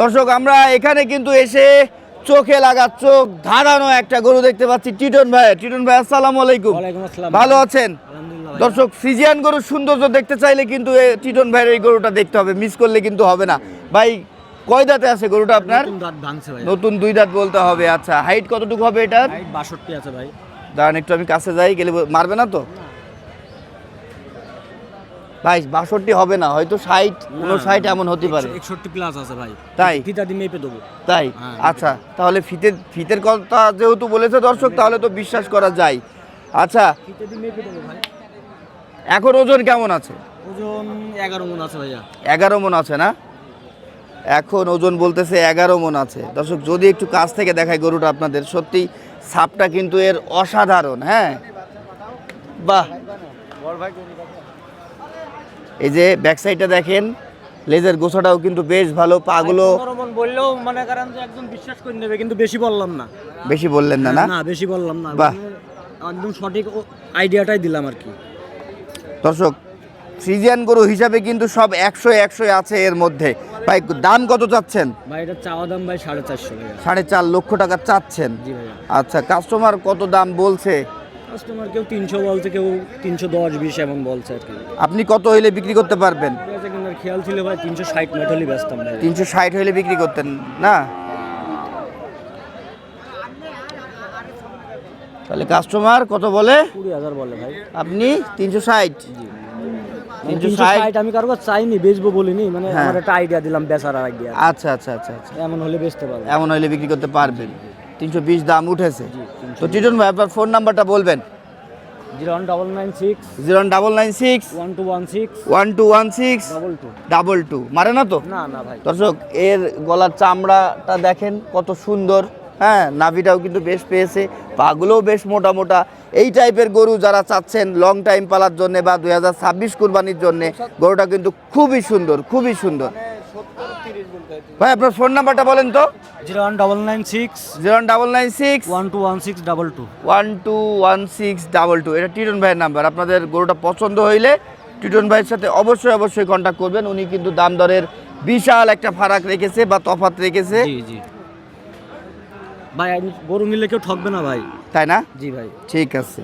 দর্শক আমরা এখানে কিন্তু এসে চোখে লাগার চোখ ধারানো একটা গরু দেখতে পাচ্ছি। টিটন ভাই টিটন ভাই আসসালামু আলাইকুম। ভালো আছেন? দর্শক ফিজিয়ান গরুর সৌন্দর্য দেখতে চাইলে কিন্তু টিটন ভাইয়ের এই গরুটা দেখতে হবে মিস করলে কিন্তু হবে না। ভাই কয় দাঁতে আছে গরুটা আপনার? নতুন দুই দাঁত বলতে হবে আচ্ছা। হাইট কতটুকু হবে এটার? হাইট 62 আছে ভাই। দাঁড়ান একটু আমি কাছে যাই গেলে মারবে না তো? ভাই বাষট্টি হবে না হয়তো ষাট ষাট এমন হতে পারে। 61 প্লাস আছে ভাই। তাই? ফিতা দিয়ে মেপে দেবো। তাই? হ্যাঁ, আচ্ছা তাহলে ফিতের ফিতের কথা যেহেতু বলেছে দর্শক তাহলে তো বিশ্বাস করা যায়। আচ্ছা ফিতা দিয়ে মেপে দেবো ভাই। এখন ওজন কেমন আছে? ওজন 11 মন আছে ভাইয়া। এগারো মন আছে না? এখন ওজন বলতেছে এগারো মন আছে। দর্শক যদি একটু কাছ থেকে দেখায় গরুটা আপনাদের সত্যি সাপটা কিন্তু এর অসাধারণ হ্যাঁ? বাহ! এই যে ব্যাক সাইডটা দেখেন লেজের গোছাটাও কিন্তু বেশ ভালো পাগুলো বললেও মনে করেন যে একদম বিশ্বাস করে নেবে কিন্তু বেশি বললাম না। বেশি বললেন না না? না বেশি বললাম না। বাহ। একদম সঠিক আইডিয়াটাই দিলাম আর কি। দর্শক ফ্রিজিয়ান গরু হিসাবে কিন্তু সব একশো একশো আছে এর মধ্যে। ভাই দাম কত চাচ্ছেন? ভাই এটা চাওয়া দাম ভাই সাড়ে চারশো সাড়ে চার লক্ষ টাকা চাচ্ছেন। আচ্ছা কাস্টমার কত দাম বলছে? কাস্টমার কেউ তিনশো বলছে কেউ তিনশো দশ বিশ এমন বলছে আর কি। আপনি কত হইলে বিক্রি করতে পারবেন? খেয়াল ছিল ভাই তিনশো ষাট মিনিট হলে ব্যস্তাম ভাই তিনশো ষাট হইলে বিক্রি করতেন না? তাহলে কাস্টমার কত বলে? কুড়ি হাজার বলে ভাই। আপনি তিনশো ষাট? তিনশো ষাট? আমি কারও চাইনি বেচবো বলিনি মানে হ্যাঁ। আমার একটা আইডিয়া দিলাম বেচার আইডিয়া আচ্ছা আচ্ছা আচ্ছা আচ্ছা। এমন হলে বেচতে পারব। এমন হইলে বিক্রি করতে পারবেন। তিনশো বিশ দাম উঠেছে। তো টিটন ভাই আপনার ফোন নাম্বারটা বলবেন। Zero one double nine six. Zero double nine six. One two one six. One two one six. Double two. Double two. মারে না তো? না না ভাই। দর্শক এর গলার চামড়াটা দেখেন কত সুন্দর। হ্যাঁ নাভিটাও কিন্তু বেশ পেয়েছে পাগুলোও বেশ মোটা মোটা। এই টাইপের গরু যারা চাচ্ছেন লং টাইম পালার জন্য বা দুই হাজার ছাব্বিশ কুরবানির জন্য গরুটা কিন্তু খুবই সুন্দর খুবই সুন্দর। ভাই আপনার ফোন নাম্বারটা বলেন তো। Zero one double nine six zero one double nine six one two one six double two. One two one six double two. এটা টিটন ভাইয়ের নাম্বার আপনাদের গরুটা পছন্দ হইলে টিটন ভাইয়ের সাথে অবশ্যই অবশ্যই কন্ট্যাক্ট করবেন। উনি কিন্তু দাম দরের বিশাল একটা ফারাক রেখেছে বা তফাত রেখেছে। জি জি। ভাই গরু নিলে কেউ ঠকবে না ভাই। তাই না? জি ভাই। ঠিক আছে।